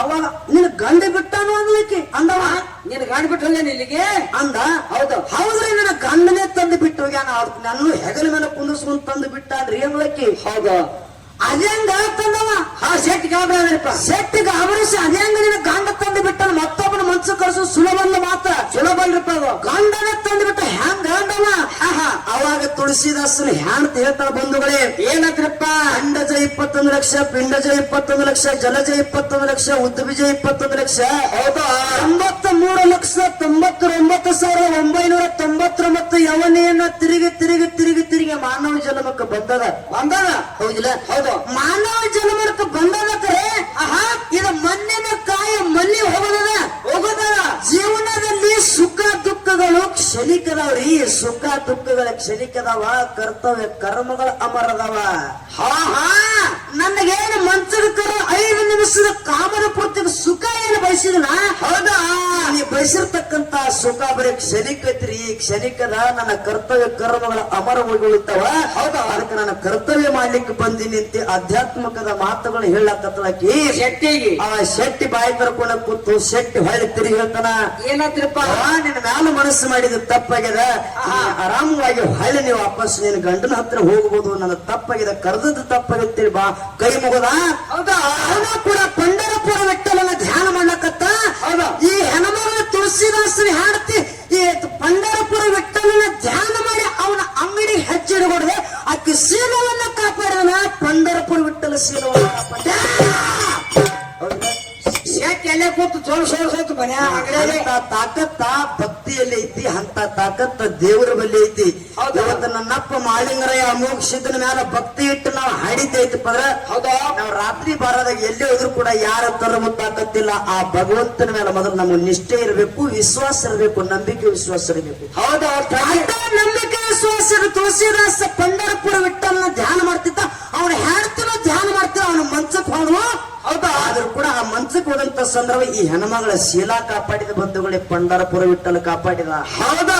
ಅವಾಗ ನಿನ್ ಗಂಡ ಬಿಟ್ಟಾನು ಅನ್ಲಕ್ಕಿ ಅಂದವ. ನಿನ್ ಗಂಡ ಬಿಟ್ಟು ಹೋಗ್ಯಾನ ಇಲ್ಲಿಗೆ? ಅಂದ. ಹೌದು. ಹೌದ್ರಿ ನನ್ನ ಗಂಡನೇ ತಂದು ಬಿಟ್ಟು ಹೋಗ್ಯಾನ. ಅವ್ರ ನನ್ನ ಹೆಗಲ ಮೇಲೆ ಕುಂದಿಸ್ಕೊಂಡ್ ತಂದು ಬಿಟ್ಟಾನ್ರಿ ಅನ್ಲಕ್ಕಿ ಹೌದಾ. ಅದೇಂಗ ತಂದವ ಹಾ ಶೆಟ್ ಗಾಬರಿಪ್ಪ ಸೆಟ್ಟಿಗೆ ಅವರಿಸಿ ಅದೇಂಗ ನಿನ್ನ ಗಂಡ ತಂದು ಬಿಟ್ಟಾನ ಮತ್ತೊಬ್ಬನ ಮನ್ಸು ಕರ್ಸು ಸುಲಭ ಮಾತ್ರ. ಸುಲಭ ಅಲ್ರಿಪ್ಪ ಅದು. ಗಂಡನ ತಂದ್ಬಿಟ್ಟ ಹೆಂಗ್ ಆಹಾ, ಅವಾಗ ತುಳಸಿದಾಸನ ಹ್ಯಾಂತ ಹೇಳ್ತಾಳ ಬಂಧುಗಳೇ ಏನಂದ್ರಪ್ಪ? ಅಂಡಜ ಇಪ್ಪತ್ತೊಂದು ಲಕ್ಷ ಪಿಂಡಜ ಇಪ್ಪತ್ತೊಂದು ಲಕ್ಷ ಜಲಜ ಇಪ್ಪತ್ತೊಂದು ಲಕ್ಷ ಉದ್ಬೀಜ ಇಪ್ಪತ್ತೊಂದು ಲಕ್ಷ. ಹೌದಾ? ತೊಂಬತ್ತ ಮೂರು ಲಕ್ಷ ತೊಂಬತ್ತೊಂಬತ್ತು ಸಾವಿರದ ಒಂಬೈನೂರ ತೊಂಬತ್ತೊಂಬತ್ತು ಯವನೆಯನ್ನ ತಿರುಗಿ ತಿರುಗಿ ತಿರುಗಿ ತಿರುಗಿ ಮಾನವ ಜನ್ಮಕ್ಕೆ ಬಂದದ. ಬಂದದ? ಹೌದಿಲ್ಲ? ಹೌದು. ಮಾನವ ಜನ್ಮಕ್ಕೆ ಬಂದದ ಕರೆ? ಆಹಾ. ಇದು ಮಣ್ಣಿನ ಕಾಯ ಮಲ್ಲಿ ಹೋಗದ ಹೋಗದ ಜೀವನದಲ್ಲಿ ಸುಖ ದುಃಖಗಳು ಕ್ಷಣಿಕದವ್ರಿ. ಸುಖ ಕ್ಷಣಿಕಗಳ ಕ್ಷಣಿಕದವ ಕರ್ತವ್ಯ ಕರ್ಮಗಳ ಅಮರದವ. ಹಾ ಹಾ ನನಗೇನು ಮಂಚದ ಕರ ಐದು ನಿಮಿಷದ ಕಾಮನ ಸುಖ ಏನು ಬಯಸಿದನ? ಹೌದಾ? ನೀ ಬಯಸಿರ್ತಕ್ಕಂತ ಸುಖ ಬರೀ ಕ್ಷಣಿಕತ್ರಿ. ಈ ಕ್ಷಣಿಕದ ನನ್ನ ಕರ್ತವ್ಯ ಕರ್ಮಗಳ ಅಮರ ಉಳಿತಾವ ಹೌದಾ? ಅದಕ್ಕೆ ನನ್ನ ಕರ್ತವ್ಯ ಮಾಡ್ಲಿಕ್ಕೆ ಬಂದಿನಿ ಅಂತ ಆಧ್ಯಾತ್ಮಕದ ಮಾತುಗಳು ಹೇಳಕತ್ತಳಕಿ. ಶೆಟ್ಟಿಗೆ. ಆ ಶೆಟ್ಟಿ ಬಾಯಿ ಕರ್ಕೊಂಡ ಕೂತು ಶೆಟ್ಟಿ ಹೊಳ್ಳಿ ತಿರುಗಿ ಹೇಳ್ತಾನ. ಏನಂದ್ರಪ್ಪ? ಆ, ನಿನ್ನ ಮ್ಯಾಲ ಮನಸ್ಸು ಮಾಡಿದ ತಪ್ಪಾಗ್ಯದ. ಆ ಆರಾಮವಾಗಿ ಹೊಳ್ಳಿ ನೀವು ವಾಪಸ್ ನಿನ್ನ ಗಂಡನ ಹತ್ರ ಹೋಗ್ಬೋದು. ನನ್ನ ತಪ್ಪಾಗಿದೆ ಕರೆದದ್ದು ತಪ್ಪಾಗಿತ್ತೇಳಿ ಬಾ ಕೈ ಮುಗದ? ಹೌದಾ? ಅವನ ಕೂಡ ಪಂಡರಪುರ ವಿಠಲನ ಧ್ಯಾನ ಮಾಡ್ಲಕತ್ತ? ಈ ಹೆಣಮಗಳ ತುಳಸಿದಾಸನ ಹಾಡ್ತಿ ಈ ಪಂಡರಪುರ ವಿಠಲನ ಧ್ಯಾನ ಮಾಡಿ ಅವನ ಅಂಗಡಿ ಹೆಜ್ಜೆಡ್ಗೊಡದೆ ಆಕೆ ಶೀಲವನ್ನ ಕಾಪಾಡೋಣ ಪಂಡರಪುರ ವಿಠಲ ಶೀಲವನ್ನ ಕಾಪಾಡ ಎಲ್ಲೇ ಕೂತು ಜೋಳ ಸೋಳ್ಸೋತು ಮನೆ ತಾಕತ್ತ ಭಕ್ತಿಯಲ್ಲಿ ಐತಿ ಅಂತ ತಾಕತ್ತ ದೇವರ ಬಲ್ಲಿ ಐತಿ. ಹೌದಾ? ಇವತ್ತು ನನ್ನಪ್ಪ ಮಾಳಿಂಗರಯ್ಯ ಅಮೋಘ ಸಿದ್ದನ ಮೇಲೆ ಭಕ್ತಿ ಇಟ್ಟು ನಾವು ಹಾಡಿದ್ದೈತಿ ಹೌದಾ? ನಾವು ರಾತ್ರಿ ಬಾರದಾಗ ಎಲ್ಲಿ ಹೋದ್ರು ಕೂಡ ಯಾರ ತರಮು ತಾಕತ್ತಿಲ್ಲ ಆ ಭಗವಂತನ ಮೇಲೆ ಮೊದಲು ನಮ್ಗೆ ನಿಷ್ಠೆ ಇರಬೇಕು ವಿಶ್ವಾಸ ಇರಬೇಕು ನಂಬಿಕೆ ವಿಶ್ವಾಸ ಇರಬೇಕು. ಹೌದಾ? ನಂಬಿಕೆ ವಿಶ್ವಾಸ ಇರೋ ತುಳಸಿದಾಸ ಪಂಡರಪುರ ವಿಠಲನ ಧ್ಯಾನ ಮಾಡ್ತಿದ್ದ ಅವನ ಹೇಳ್ತಿರೋ ಧ್ಯಾನ ಮಾಡ್ತಿರೋ ಅವನ ಮಂಚಕ್ ಹೋದ್ವು ಹೌದಾ ಆದ್ರೂ ಕೂಡ ಆ ಮಂಚಕ್ ಹೋದಂತ ಸಂದರ್ಭ ಈ ಹೆಣ್ಮಗಳ ಶೀಲಾ ಕಾಪಾಡಿದ ಬಂಧುಗಳೇ ಪಂಡರಪುರ ವಿಟ್ಟಲು ಕಾಪಾಡಿದ. ಹೌದಾ?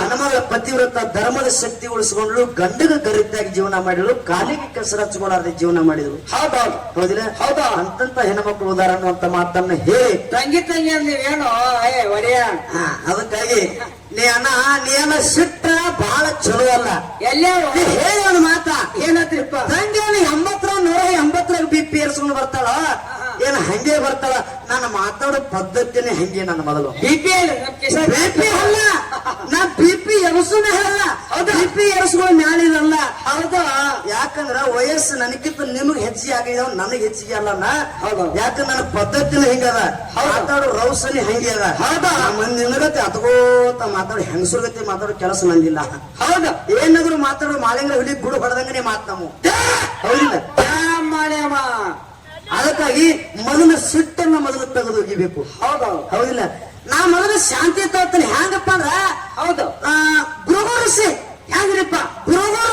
ಹೆಣ್ಮಗಳ ಪತಿವ್ರತ ಧರ್ಮದ ಶಕ್ತಿ ಉಳಿಸಿಕೊಂಡ್ಲು ಗಂಡಗ ಗರಿತಾಗಿ ಜೀವನ ಮಾಡಿದ್ರು ಕಾಲಿಗೆ ಕೆಸರು ಹಚ್ಕೊಳ್ಳಾರ್ದೆ ಜೀವನ ಮಾಡಿದ್ರು ಹೌದೌದು. ಹೌದಿಲ್ಲ? ಹೌದಾ? ಅಂತಂತ ಹೆಣ್ಮಕ್ಳು ಉದಾಹರಣೆ ಅಂತ ಮಾತನ್ನ ಹೇಳಿ. ತಂಗಿ ತಂಗಿ ನೀವೇನೋ ಏ ಒಡೆಯ. ಅದಕ್ಕಾಗಿ ನೀ ಅಣ್ಣ ನೀ ಅಣ್ಣ ಸಿಟ್ಟ ಬಹಳ ಚಲೋ ಅಲ್ಲ. ಎಲ್ಲೇ ಹೇಳಿ ಒಂದು ಮಾತ. ಏನತ್ರಿಪ್ಪ? ತಂಗಿ ಅವನು ಎಂಬತ್ತರ ನೂರ ಎಂಬತ್ತರ ಬಿ ಪಿ ಏರ್ಸ್ಕೊಂಡು ಬರ್ತಾಳ? ಏನ್ ಹಂಗೆ ಬರ್ತಾಳ? ನಾನು ಮಾತಾಡೋ ಪದ್ಧತಿನೇ ಹಂಗೆ ನನ್ನ ಮೊದಲು ಬಿ ಪಿ ಎಲ್ ನಮ್ ಕಿಶನ್ ಬಿ ಪಿ ಅಲ್ಲ. ನಾ ಬಿ ಪಿ ಎರಸುನೇ ಹೇಳಲ್ಲ ಬಿ ಪಿ ಎರಸ್ಗಳು ಮ್ಯಾಲಿರಲ್ಲ ಹೌದಾ? ಯಾಕಂದ್ರ ವಯಸ್ಸು ನನಗಿಂತ ನಿಮಗ್ ಹೆಚ್ಚಿಗೆ ಆಗಿದಾವ ನನಗ್ ಹೆಚ್ಚಿಗೆ ಅಲ್ಲ ಯಾಕಂದ್ರೆ ನನ್ನ ಪದ್ಧತಿನೇ ಹಿಂಗದ ಮಾತಾಡೋ ರೌಸನಿ ಹಂಗೆ ಅದ? ಹೌದಾ? ಮಂದಿ ನಿನಗತ್ತೆ ಅತ್ಕೋತ ಮಾತಾಡೋ ಹೆಂಗಸರ್ಗತಿ ಮಾತಾಡೋ ಕೆಲಸ ನಂದಿಲ್ಲ ಹೌದಾ? ಏನಾದ್ರು ಮಾತಾಡೋ ಮಾಲಿಂಗ್ರ ಹುಲಿ ಗುಡು ಹೊಡೆದಂಗನೆ ಮಾತ್ ನಾವು ಹೌದಿಲ್ಲ? ಮಾಡ್ಯಮ್ಮ ಅದಕ್ಕಾಗಿ ಮೊದಲ ಸಿಟ್ಟನ್ನ ಮೊದಲು ತೆಗೆದು ಒಗಿಬೇಕು ಹೌದೌದು. ಹೌದಿಲ್ಲ? ನಾ ಮೊದಲು ಶಾಂತಿ ತೋರ್ತೀನಿ. ಹ್ಯಾಂಗಪ್ಪ ಅಂದ್ರ ಹೌದು. ಆ, ಭೃಗು ಋಷಿ ಹೆಂಗ್ರಿಪ್ಪ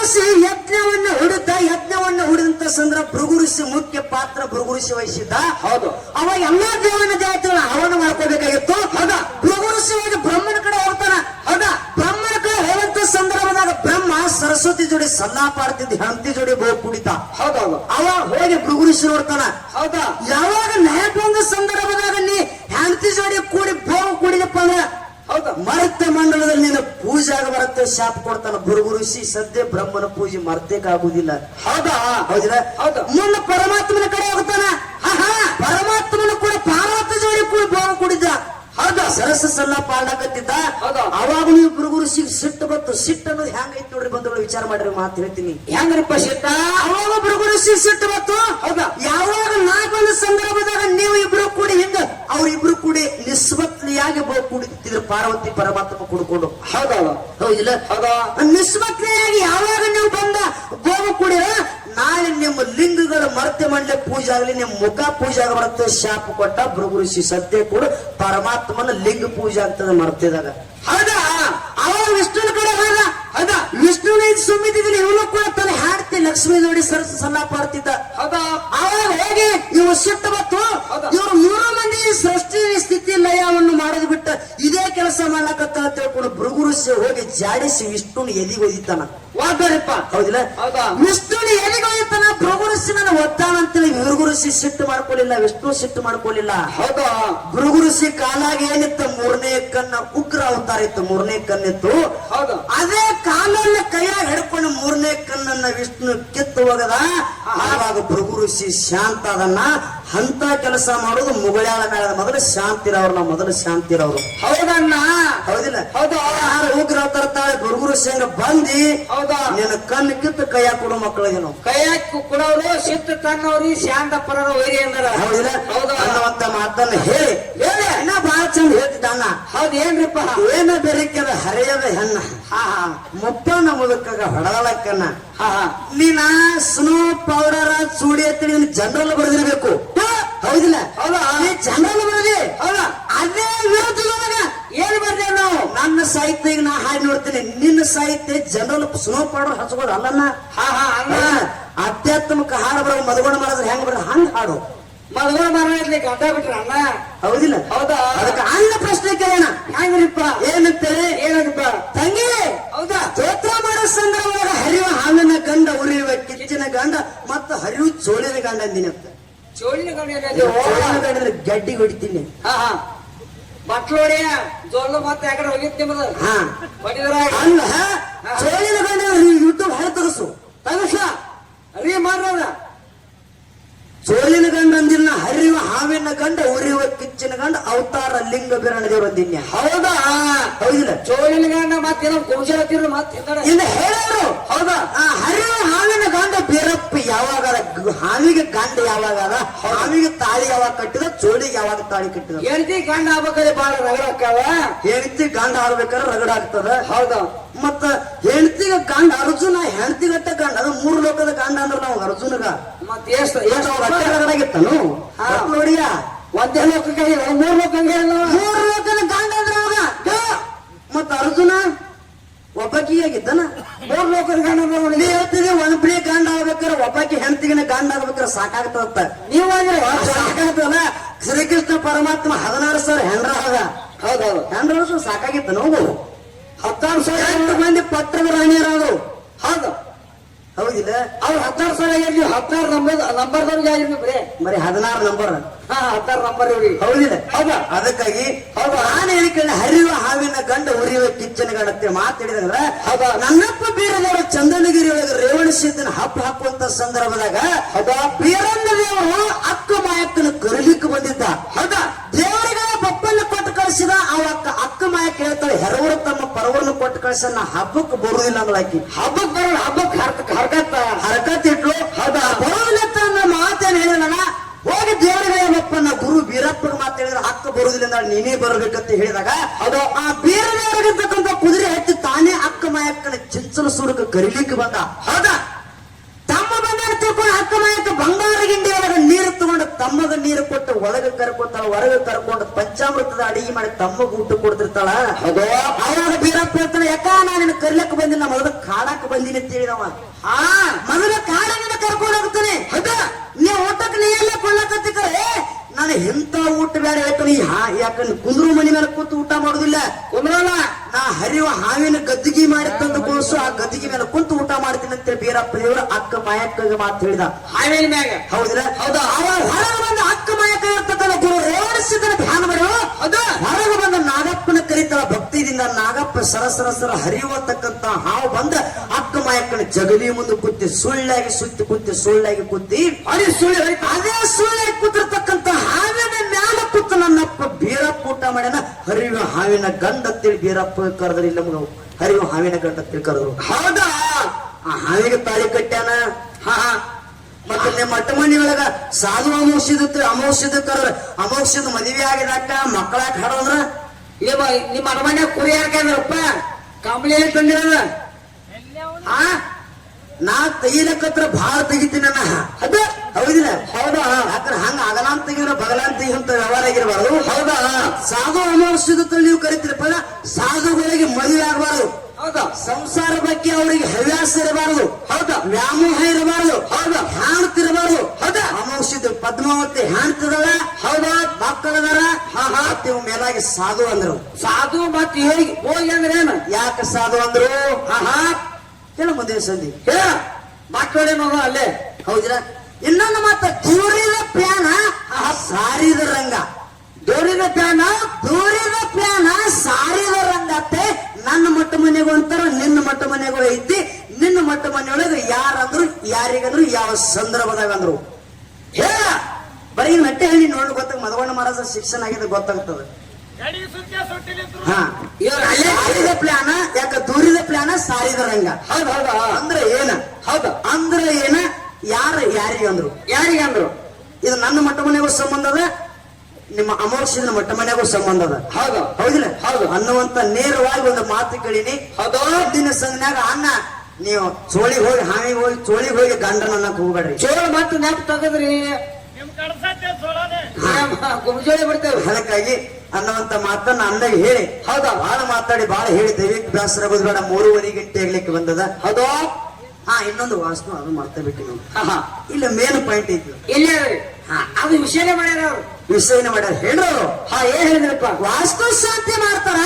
ಋಷಿ ಯಜ್ಞವನ್ನ ಹುಡುತ್ತ ಯಜ್ಞವನ್ನ ಹುಡಿದಂತ ಸಂದ್ರ ಭೃಗು ಋಷಿ ಮುಖ್ಯ ಪಾತ್ರ ಭೃಗು ಋಷಿ ವಹಿಸಿದ್ದ. ಹೌದು. ಅವ ಎಲ್ಲಾ ದೇವನ ಜಾತಿಗಳ ಹವನ ಮಾಡ್ಕೋಬೇಕಾಗಿತ್ತು. ಹೌದಾ. ಭೃಗು ಋಷಿ ಹೋಗಿ ಬ್ರಹ್ಮನ ಕಡೆ ಹೋಗ್ತಾನ ಹೌದಾ ಬ್ರಹ್ಮನ ಕಡೆ ಹೋದಂತ ಸಂದರ್ಭದಾಗ ಬ್ರಹ್ಮ ಸರಸ್ವತಿ ಜೋಡಿ ಸಲ್ಲಾಪಾಡ್ತಿದ್ದ ಹೆಂಡತಿ ಜೋಡಿ ಬಹು ಕುಡಿತ ಹೌದೌದು. ಅವ ಹೋಗಿ ಋಷಿ ನೋಡ್ತಾನ ಹೌದಾ? ಯಾವಾಗ ನ್ಯಾಯ ಬಂದ ಸಂದರ್ಭದಾಗ ನೀ ಹೆಂಡತಿ ಜೋಡಿ ಕೂಡಿ ಬೋವು ಕುಡಿದಪ್ಪ ಅಂದ್ರ ಹೌದು? ಮರ್ತ್ಯ ಮಂಡಲದಲ್ಲಿ ನೀನು ಪೂಜೆ ಆಗ ಬರುತ್ತೆ ಶಾಪ ಕೊಡ್ತಾನ. ಗುರುಗುರುಸಿ ಸದ್ಯ ಬ್ರಹ್ಮನ ಪೂಜೆ ಮರ್ತೇಕಾಗುದಿಲ್ಲ ಹೌದಾ? ಹೌದಿಲ್ಲ? ಹೌದು. ಮುನ್ನ ಪರಮಾತ್ಮನ ಕಡೆ ಹೋಗ್ತಾನ. ಪರಮಾತ್ಮನ ಕೂಡ ಪಾರ್ವತಿ ಜೋಡಿ ಕೂಡಿ ಬೋವು ಕುಡಿದ. ಹೌದಾ? ಸರಸ ಸಲ್ಲ ಪಾಡಕತ್ತಿದ್ದ ಹೌದು. ಋಷಿಗೆ ಸಿಟ್ಟು ಬಂತು ಸಿಟ್ಟು ಅನ್ನೋದು ಹೆಂಗೈತಿ ನೋಡ್ರಿ ಬಂದವರು ವಿಚಾರ ಮಾಡಿರಿ ಮಾತು ಹೇಳ್ತೀನಿ. ಹೆಂಗ್ರಪ್ಪ ಸಿಟ್ಟ? ಅವಾಗ ಋಷಿ ಸಿಟ್ಟು ಬಂತು ಹೌದಾ? ಯಾವಾಗ ನಾ ಬಂದ ಸಂದರ್ಭದಾಗ ನೀವು ಇಬ್ರು ಕೂಡಿ ಹಿಂಗ ಅವ್ರಿಬ್ರು ಕೂಡಿ ನಿಸ್ವತ್ಲಿಯಾಗಿ ಕೂಡಿದ್ರು ಪಾರ್ವತಿ ಪರಮಾತ್ಮ ಕುಡ್ಕೊಂಡು. ಹೌದಲ್ಲ? ಹೌದಿಲ್ಲ? ಹೌದಾ? ನಿಸ್ವತ್ಲಿಯಾಗಿ ಯಾವಾಗ ನೀವು ಬಂದ ಗೋವು ಕುಡಿರ ನಾಳೆ ನಿಮ್ಮ ಲಿಂಗಗಳ ಮರ್ತೆ ಮಂಡಲ ಪೂಜೆ ಆಗಲಿ ನಿಮ್ಮ ಮುಖ ಪೂಜೆ ಆಗ ಬರುತ್ತೆ ಶಾಪ ಕೊಟ್ಟ ಭೃಗುರುಷಿ ಸದ್ಯ ಕೂಡ ಪರಮಾತ್ಮನ ಲಿಂಗ ಪೂಜೆ ಅಂತ ಮರ್ತಿದಾಗ. ಹೌದಾ? ಅವಾಗ ವಿಷ್ಣುನ ಕಡೆ ಹೋದ ಅದ ವಿಷ್ಣುನ ಇದು ಸುಮ್ಮಿದ್ದಿದ್ರೆ ಇವನು ಕೂಡ ತಲೆ ಹಾಡ್ತಿ ಲಕ್ಷ್ಮೀ ನೋಡಿ ಸರ್ ಸಣ್ಣ ಪಾಡ್ತಿದ್ದ. ಹೌದಾ? ಅವಾಗ ಹೋಗಿ ಇವ ಸಿಟ್ಟು ಬತ್ತು ಇವರು ಮೂರು ಮಂದಿ ಸೃಷ್ಟಿ ಸ್ಥಿತಿ ಲಯವನ್ನು ಮಾಡೋದು ಬಿಟ್ಟ ಇದೇ ಕೆಲಸ ಮಾಡ್ಲಕತ್ತ ಅಂತ ಹೇಳ್ಕೊಂಡು ಭೃಗು ಹೋಗಿ ಜಾಡಿಸಿ ವಿಷ್ಣುನ ಎದಿಗೆ ಒದಿತಾನ ವಾದರಿಪ್ಪ ಹೌದಿಲ್ಲ? ಹೌದಾ? ಎಲ್ಲಿಗೋಯ್ತಾನ ಎದಿಗೆ ಒಯ್ತಾನ ಭೃಗು ಋಷಿ ನನ್ನ ಒದ್ದಾನ ಅಂತೇಳಿ ಭೃಗು ಋಷಿ ಸಿಟ್ಟು ಮಾಡ್ಕೊಳ್ಳಿಲ್ಲ ವಿಷ್ಣು ಸಿಟ್ಟು ಮಾಡ್ಕೊಳ್ಳಿಲ್ಲ. ಹೌದಾ? ಭೃಗು ಕಾಲಾಗಿ ಏನಿತ್ತು ಮೂರನೇ ಕಣ್ಣ ಉಗ್ರ ಅವತಾರ ಇತ್ತು ಮೂರನೇ ಕಣ್ಣಿತ್ತು. ಹೌದು. ಅದೇ ಕಾಲನ್ನ ಕೈಯಾಗ ಹಿಡ್ಕೊಂಡು ಮೂರನೇ ಕಣ್ಣನ್ನ ವಿಷ್ಣು ಕಿತ್ತು ಹೋಗದ. ಆವಾಗ ಭೃಗುರುಸಿ ಋಷಿ ಶಾಂತ ಅದನ್ನ ಅಂತ ಕೆಲಸ ಮಾಡೋದು ಮುಗಳಾಳ ಮೇಳದ ಮೊದಲು ಶಾಂತಿರವ್ರು ನಾವು ಮೊದಲು ಶಾಂತಿರವ್ರು. ಹೌದಣ್ಣ? ಹೌದಿಲ್ಲ? ಹೌದು. ಯಾರು ಉಗ್ರ ತರ್ತಾಳೆ ಗುರುಗುರು ಸಿಂಗ್ ಬಂದಿ ಹೌದಾ. ನಿನ್ನ ಕಣ್ಣು ಕಿತ್ತು ಕೈಯ ಕೊಡು ಮಕ್ಕಳಿಗೆ ನಾವು ಕೊಡೋರು ಸಿಟ್ಟು ತನ್ನವ್ರಿ ಶಾಂತ ಪರರ ವೈರಿ ಅಂದ್ರ ಹೌದಿಲ್ಲ? ಹೌದು. ಅನ್ನುವಂತ ಮಾತನ್ನ ಹೇಳಿ. ಹೇಳಿ. ಇನ್ನ ಬಹಳ ಚಂದ ಹೇಳ್ತಿದ್ದಾನ ಹೌದ್ ಏನ್ರಿಪ್ಪ ಏನ ಬೆರಕದ ಹರೆಯದ ಹೆಣ್ಣ. ಹಾ ಹಾ. ಮುಪ್ಪನ ಮುದುಕಾಗ ಹೊಡದಲಕ್ಕನ ಹಾ ಹಾ. ನೀನ ಸ್ನೋ ಪೌಡರ ಚೂಡಿ ಅಂತೇಳಿ ಜನರಲ್ ಬರೆದಿರ್ಬೇಕು. ಹೌದಿಲ್ಲ? ಹೌದಾ? ನೀ ಜನರಲ್ ಬರೆದಿ. ಹೌದಾ? ಅದೇ ವಿರೋಧದೊಳಗ ಏನ್ ಬರ್ದೇವ್ ನಾವು ನನ್ನ ಸಾಹಿತ್ಯ ಈಗ ನಾ ಹಾಡಿ ನೋಡ್ತೀನಿ. ನಿನ್ನ ಸಾಹಿತ್ಯ ಜನರಲ್ ಸ್ನೋ ಪೌಡರ್ ಹಚ್ಕೋದು ಅಲ್ಲನ್ನ ಹಾ ಹಾ. ಆಧ್ಯಾತ್ಮಿಕ ಹಾಡು ಬರೋ ಮದುಗೊಂಡು ಮಾಡಿದ್ರೆ ಹೆಂಗ್ ಬರೋದು ಹಂಗ್ ಹಾಡು. ಮದುವೆ ಮರ ಇರ್ಲಿ ಗಂಡ ಬಿಟ್ರ ಅಣ್ಣ? ಹೌದಿಲ್ಲ. ಹೌದಾ? ಅದಕ್ಕೆ ಅನ್ನ ಪ್ರಶ್ನೆ ಕೇಳೋಣ. ಹೆಂಗ್ರಿಪ್ಪ ಏನಂತೇಳಿ ಏನಂತಪ್ಪ ತಂಗಿ! ಹೌದಾ? ಜೋತ್ರ ಮಾಡೋ ಸಂದರ್ಭದಾಗ ಹರಿಯುವ ಹಾಲಿನ ಗಂಡ ಉರಿಯುವ ಕಿಚ್ಚಿನ ಗಂಡ ಮತ್ತ ಹರಿವು ಚೋಳಿನ ಗಂಡ ಅಂದಿನಂತ ಚೋಳಿನ ಗಂಡ ಗಡ್ಡಿ ಹೊಡಿತೀನಿ. ಹಾ ಹಾ. ಬಟ್ಲೋಡಿಯ ಜೋಳ ಮತ್ತೆ ಯಾಕಡೆ ಹೋಗಿತ್ತು ನಿಮ್ಮದು ಹಾ. ಅಲ್ಲ ಚೋಳಿನ ಗಂಡ ಯೂಟ್ಯೂಬ್ ಹಾಳು ತಗಸು ತಗಸ ಅರಿ ಮಾಡ್ರದ ಚೋಳಿನ ಗಂಡ ಅಂದಿನ ಹರಿಯುವ ಹಾವಿನ ಗಂಡ ಉರಿಯುವ ಕಿಚ್ಚಿನ ಗಂಡ ಅವತಾರ ಲಿಂಗ ಬಿರಣ ದೇವ್ರ ಅಂದಿನ್ಯ ಹೌದಾ? ಹೌದಿಲ್ಲ. ಚೋಳಿನ ಗಂಡ ಮತ್ತೇನೋ ತಿರು ಮತ್ತೆ ಇಲ್ಲ ಹೇಳೋರು ಹೌದಾ? ಆ ಹರಿಯುವ ಹಾವಿನ ಗಂಡ ಬೇರಪ್ಪ ಯಾವಾಗ ಹಾವಿಗೆ ಗಂಡ ಯಾವಾಗ ಹಾವಿಗೆ ತಾಳಿ ಯಾವಾಗ ಕಟ್ಟಿದ? ಚೋಳಿಗೆ ಯಾವಾಗ ತಾಳಿ ಕಟ್ಟಿದ? ಹೆಂಡತಿ ಗಂಡ ಆಗ್ಬೇಕಾದ್ರೆ ಬಾಳ ಹಾಕಾವ ಹೆಂಡತಿ ಗಂಡ ಆಗ್ಬೇಕಾದ್ರೆ ರಗಡ ಆಗ್ತದ. ಹೌದಾ? ಮತ್ತ ಹೆಂಡತಿಗ ಗಂಡ ಅರ್ಜುನ ಹೆಂಡತಿಗಟ್ಟ ಗಂಡ ಅದು ಮೂರು ಲೋಕದ ಗಂಡ ಅಂದ್ರ ನಾವು ಅರ್ಜುನಗ. ಮತ್ ಎಷ್ಟು ಎಷ್ಟು. ನೋಡಿಯ? ಒಂದೇ ಲೋಕಕ್ಕೆ ಇಲ್ಲ, ಮೂರ್ ಲೋಕ ಮೂರು ಲೋಕದ ಗಂಡ ಅಂದ್ರ ಅವಾಗ ಮತ್ತ ಅರ್ಜುನ ಒಬ್ಬಕಿಯಾಗಿದ್ದನ ಮೂರು ಲೋಕದ ಗಂಡ ಅಂದ್ರೆ ನೀ ಹೇಳ್ತಿದಿ ಒಂದ್ ಪ್ರಿಯ ಗಂಡ ಆಗ್ಬೇಕಾರೆ ಒಬ್ಬಕಿ ಹೆಂಡತಿಗಿನ ಗಂಡ ಆಗ್ಬೇಕಾರೆ ಸಾಕಾಗ್ತದ ನೀವಾಗ್ರೆ ಸಾಕಾಗ್ತದ ಶ್ರೀಕೃಷ್ಣ ಪರಮಾತ್ಮ ಹದಿನಾರು ಸಾವಿರ ಹೆಂಡ್ರ ಅದ ಹೌದೌದು ಹೆಂಡ್ರ ಸಾಕಾಗಿತ್ತು ನೋವು. ಹತ್ತಾರು ಸಾವಿರ ಮಂದಿ ಪಟ್ಟದ ರಾಣಿಯರಾದ್ರು ಹೌದು. ಹೌದಿಲ್ಲ? ಅವ್ರು ಹತ್ತಾರು ಸಾವಿರ ಆಗಿರ್ಲಿ ಹತ್ತಾರು ನಂಬರ್ ನಂಬರ್ದವ್ರಿಗೆ ಆಗಿರ್ಲಿ ಬರೀ. ಬರೀ ಹದಿನಾರು ನಂಬರ್ ಹಾ ಹತ್ತಾರು ನಂಬರ್ ಇವ್ರಿಗೆ. ಹೌದಿಲ್ಲ? ಹೌದಾ. ಅದಕ್ಕಾಗಿ ಹೌದು ಆನೆ ಹೇಳಿಕೊಂಡೆ ಹರಿಯುವ ಹಾವಿನ ಗಂಡ ಉರಿಯುವ ಕಿಚ್ಚನ ಗಂಡ ಮಾತಾಡಿದ್ರೆ ಹೌದಾ? ನನ್ನಪ್ಪ ಬೀರದವರ ಚಂದನಗಿರಿ ಒಳಗೆ ರೇವಣ ಹಪ್ಪ ಹಾಕುವಂತ ಸಂದರ್ಭದಾಗ ಹೌದಾ. ಬೀರಣ್ಣ ದೇವರು ಅಕ್ಕ ಮಾಯಕ್ಕನ ಕರಿಲಿಕ್ಕೆ ಬಂದಿದ್ದ. ಹೌದಾ. ದೇವರಿಗೆ ಕಳಿಸಿದ ಅವ ಅಕ್ಕ ಅಕ್ಕ ಮಾಯಕ್ಕ ಹೇಳ್ತಾಳೆ ಹೆರವರು ತಮ್ಮ ಪರವನ್ನು ಕೊಟ್ಟು ಕಳಿಸ ನಾ ಹಬ್ಬಕ್ಕೆ ಬರುವುದಿಲ್ಲ ಅಂದ್ಲಾಕಿ ಹಬ್ಬಕ್ಕೆ ಬರೋಣ ಹಬ್ಬಕ್ಕೆ ಹರ್ಕ ಹರ್ಕತ್ತ. ಹರಕತ್ ಇಟ್ಲು. ಹೌದಾ? ಬರೋದಿಲ್ಲ ಅನ್ನೋ ಮಾತೇನು ಹೇಳಿದಣ ಹೋಗಿ ದೇವರಿಗೆ ನಾ ಗುರು ಬೀರಪ್ಪನ ಮಾತು ಹೇಳಿದ್ರೆ ಅಕ್ಕ ಬರುವುದಿಲ್ಲ ಅಂದ್ರೆ ನೀನೇ ಬರಬೇಕಂತ ಹೇಳಿದಾಗ ಅದು ಆ ಬೀರದೇವರಿಗಿರ್ತಕ್ಕಂಥ ಕುದುರೆ ಹತ್ತಿ ತಾನೇ ಅಕ್ಕ ಮಾಯಕ್ಕನ ಚಿಂಚನ ಸುಡುಕ ಕರಿಲಿಕ್ಕೆ ಬಂದ. ಹೌದಾ ತಮ್ಮ ಬಂಗಾರ ತಿಳ್ಕೊಂಡು ಅಕ್ಕ ಮಾಯಕ್ಕ ಬಂಗಾರ ಗಿಂಡಿ ಒಳಗೆ ನೀರು ತಗೊಂಡು ತಮ್ಮಗ ನೀರು ಕೊಟ್ಟು ಒಳಗೆ ಕರ್ಕೊತಾಳ ಹೊರಗೆ ಕರ್ಕೊಂಡು ಪಂಚಾಮೃತದ ಅಡಿಗೆ ಮಾಡಿ ತಮ್ಮಗ ಊಟ ಕೊಡ್ತಿರ್ತಾಳ ಅದು ಅವಾಗ ಬೀರಪ್ಪ ಹೇಳ್ತಾನೆ ಯಾಕ ನಾನು ಕರ್ಲಕ್ಕೆ ಬಂದಿಲ್ಲ ಮೊದಲು ಕಾಡಕ್ಕೆ ಬಂದಿನಿ ಅಂತ ಹೇಳಿದವ ಹಾ ಮೊದಲು ಕಾಡಿನಿಂದ ಕರ್ಕೊಂಡು ಹೋಗ್ತಾನೆ ಹೌದಾ ನೀವು ಊಟಕ್ಕೆ ನೀ ಎಲ್ಲ ಕೊಳ್ಳಕತ್ತಿಕರೆ ನಾನು ಎಂತ ಹಾ ಯಾಕಂದ್ರೆ ಕುಂದ್ರು ಮನಿ ಮೇಲೆ ಕೂತು ಊಟ ಮಾಡುದಿಲ್ಲ? ಕುಂದ್ರಲ್ಲ ನಾ ಹರಿಯುವ ಹಾವಿನ ಗದ್ದಿಗೆ ಮಾಡಿ ತಂದು ಕೋಸು ಆ ಗದ್ದಿಗೆ ಮೇಲೆ ಕುಂತು ಊಟ ಮಾಡ್ತೀನಿ ಅಂತೇಳಿ ಬೀರಪ್ಪ ದೇವರು ಅಕ್ಕ ಮಾಯಕ್ಕಗೆ ಮಾತು ಹೇಳಿದ. ಹಾವಿನ ಮ್ಯಾಗ. ಹೌದಿಲ್ಲ? ಹೌದಾ. ಹೊರಗೆ ಬಂದ ಅಕ್ಕ ಮಾಯಕ್ಕ ಇರ್ತಕ್ಕಂಥ ಗುರು ಧ್ಯಾನ ಹೌದಾ. ಹೊರಗೆ ಬಂದ ನಾಗಪ್ಪನ ಕರೀತಾಳ ಭಕ್ತಿಯಿಂದ ನಾಗಪ್ಪ ಸರ ಸರ ಸರ ಹರಿಯುವತಕ್ಕಂತ ಹಾವು ಬಂದ ಅಕ್ಕ ಮಾಯಕ್ಕನ ಜಗಲಿ ಮುಂದೆ ಕುತ್ತಿ ಸುಳ್ಳಾಗಿ ಸುತ್ತಿ ಕುತ್ತಿ ಸುಳ್ಳಾಗಿ ಕುತ್ತಿ ಅದೇ ಸುಳ್ಳಿ. ಅದೇ ಸುಳ್ಳಾಗಿ ಕೂತಿರ್ತಕ್ಕಂತ ಹಾವಿನ ನನ್ನಪ್ಪ ಬೀರಪ್ಪ ಊಟ ಮಾಡ್ಯಾನ ಹರಿವ ಹಾವಿನ ಗಂಡ ಅಂತೇಳಿ ಬೀರಪ್ಪ ಕರೆದ್ರಿ ಇಲ್ಲ ಹರಿವ ಹಾವಿನ ಗಂಡ ಅಂತೇಳಿ ಕರೆದ್ರು. ಹೌದಾ? ಆ ಹಾವಿಗೆ ತಾಳಿ ಕಟ್ಟ್ಯಾನ? ಹಾ ಹಾ. ಮತ್ತೆ ನಿಮ್ಮ ಅಟ್ಟಮನಿ ಒಳಗ ಸಾಧು ಅಮೌಷದ ಅಮೌಷದ ಕರ ಅಮೌಷದ ಮದುವೆ ಆಗಿದಾಕ ಮಕ್ಕಳಾಕ ಹಾಡೋದ್ರ? ನಿಮ್ಮ ನಿಮ್ಮ ಅರಮನೆ ಕುರಿ ಹಾಕಂದ್ರಪ್ಪ ಕಂಬಳಿ ಹೇಳಿ ತಂದಿರದ? ಆ? ನಾ ತೆಗಿಲಕ್ಕತ್ರ ಭಾಳ ತೆಗಿತೀನಿ ಅನ್ನ ಅದ. ಹೌದಿಲ್ಲ? ಹೌದಾ? ಯಾಕಂದ್ರೆ ಹಂಗ ಅಗಲಾನ್ ತೆಗಿದ್ರ ತೆಗಿದ್ರೆ ಬಗಲ ಅಂತ ತೆಗಿಯುವಂತ ವ್ಯವಹಾರ ಆಗಿರಬಾರ್ದು. ಹೌದಾ? ಸಾಧು ಅಮೌಷದ ನೀವು ಕರಿತೀರಪ್ಪ ಸಾಧುಗಳಿಗೆ ಮದುವೆ ಆಗಬಾರ್ದು. ಹೌದಾ? ಸಂಸಾರ ಬಗ್ಗೆ ಅವರಿಗೆ ಹವ್ಯಾಸ ಇರಬಾರದು. ಹೌದಾ? ವ್ಯಾಮೋಹ ಇರಬಾರದು. ಹೌದಾ? ಹಾಣ್ತಿರಬಾರದು ಹೌದಾ? ಅಮಾವಾಸ್ಯದ ಪದ್ಮಾವತಿ ಹಾಣ್ತಿದಳ. ಹೌದಾ? ಮಕ್ಕಳದಾರ. ಹಾ ಹಾ. ತಿವ ಮೇಲಾಗಿ ಸಾಧು ಅಂದ್ರು. ಸಾಧು ಮತ್ತೆ ಹೇಳಿ ಹೋಗಿ ಅಂದ್ರೆ ಏನು? ಯಾಕೆ ಸಾಧು ಅಂದ್ರು? ಹಾ ಹಾ. ಹೇಳ ಮುಂದಿನ ಸಂಧಿ. ಹೇಳ ಮಾತಾಡೇ ನೋಡ ಅಲ್ಲೇ. ಹೌದಿರ ಇನ್ನೊಂದು ಮಾತ, ದೂರಿದ ಪ್ಯಾನ ಆ ಸಾರಿದ ರಂಗ. ದೂರಿದ ಪ್ಯಾನ ದೂರಿದ ಪ್ಯಾನ, ಸಾರಿದ ರಂಗ ಅತ್ತೆ. ನನ್ನ ಮಟ್ಟ ಮನೆಗೂ ಅಂತಾರ, ನಿನ್ನ ಮಟ್ಟ ಮನೆಗೂ ಐತಿ. ನಿನ್ನ ಮಟ್ಟ ಮನೆಯೊಳಗೆ ಯಾರಿಗಂದ್ರು, ಯಾವ ಸಂದರ್ಭದಾಗ ಅಂದ್ರು. ಹೇಳ! ಬರೀ ನಟ್ಟೆ ಹೇಳಿ ನೋಡಿ ಗೊತ್ತಾಗ ಮಧುವಣ್ಣ ಮಹಾರಾಜ ಶಿಕ್ಷಣ ಆಗಿದೆ, ಗೊತ್ತಾಗ್ತದೆ. ಹಾ ಇವ್ರು ಅಲ್ಲೇ ಸಾರಿದ ಪ್ಲಾನ ಯಾಕ ದೂರಿದ ಪ್ಲಾನ ಸಾರಿದ ರಂಗ. ಹೌದ್ ಹೌದಾ ಅಂದ್ರೆ ಏನ? ಹೌದು. ಅಂದ್ರೆ ಏನ? ಯಾರ ಯಾರಿಗೆ ಅಂದ್ರು? ಯಾರಿಗಂದ್ರು ಇದು ನನ್ನ ಮಟ್ಟ ಮನೆಗೂ ಸಂಬಂಧ ಅದ ನಿಮ್ಮ ಅಮೋಕ್ಷದ ಮಟ್ಟ ಮನೆಗೂ ಸಂಬಂಧ ಅದ. ಹೌದು. ಹೌದಿಲ್ಲ? ಹೌದು. ಅನ್ನುವಂತ ನೇರವಾಗಿ ಒಂದು ಮಾತು ಕೇಳಿನಿ. ಹದೋ. ದಿನ ಸಂಘನಾಗ ಅನ್ನ ನೀವು ಚೋಳಿ ಹೋಗಿ ಹಾವಿಗೆ ಹೋಗಿ ಚೋಳಿಗೆ ಹೋಗಿ ಗಂಡನ ಅನ್ನಕ್ ಹೋಗ್ಬೇಡ್ರಿ ಚೋಳ ಮತ್ತೆ ನೆಪ್ ತೆಗದ್ರಿ. ಗುಮ್ಜೋಳಿ ಬಿಡ್ತೇವೆ. ಅದಕ್ಕಾಗಿ ಅನ್ನುವಂತ ಮಾತನ್ನ ಅಂದಾಗ ಹೇಳಿ. ಹೌದಾ. ಬಹಳ ಮಾತಾಡಿ ಬಹಳ ಹೇಳಿ ದೈವಿಕ ಬ್ಯಾಸರ ಬೇಡ ಮೂರುವರೆ ಗಂಟೆ ಆಗ್ಲಿಕ್ಕೆ ಬಂದದ. ಹೌದು. ಹಾ ಇನ್ನೊಂದು ವಾಸ್ತು ಅದು ಮಾಡ್ತಾ ಬಿಟ್ಟು ನಾವು ಹಾ, ಹಾ. ಇಲ್ಲ ಮೇನ್ ಪಾಯಿಂಟ್ ಇತ್ತು ಇಲ್ಲ ಹಾ, ಅದು ವಿಷಯನೇ ಮಾಡ್ಯಾರ ಅವ್ರು. ವಿಷಯನ ಮಾಡ್ಯಾರ. ಹೇಳ್ರು ಹಾ ಏನ್ ಹೇಳಿದ್ರಪ್ಪ? ವಾಸ್ತು ಶಾಂತಿ ಮಾಡ್ತಾರ.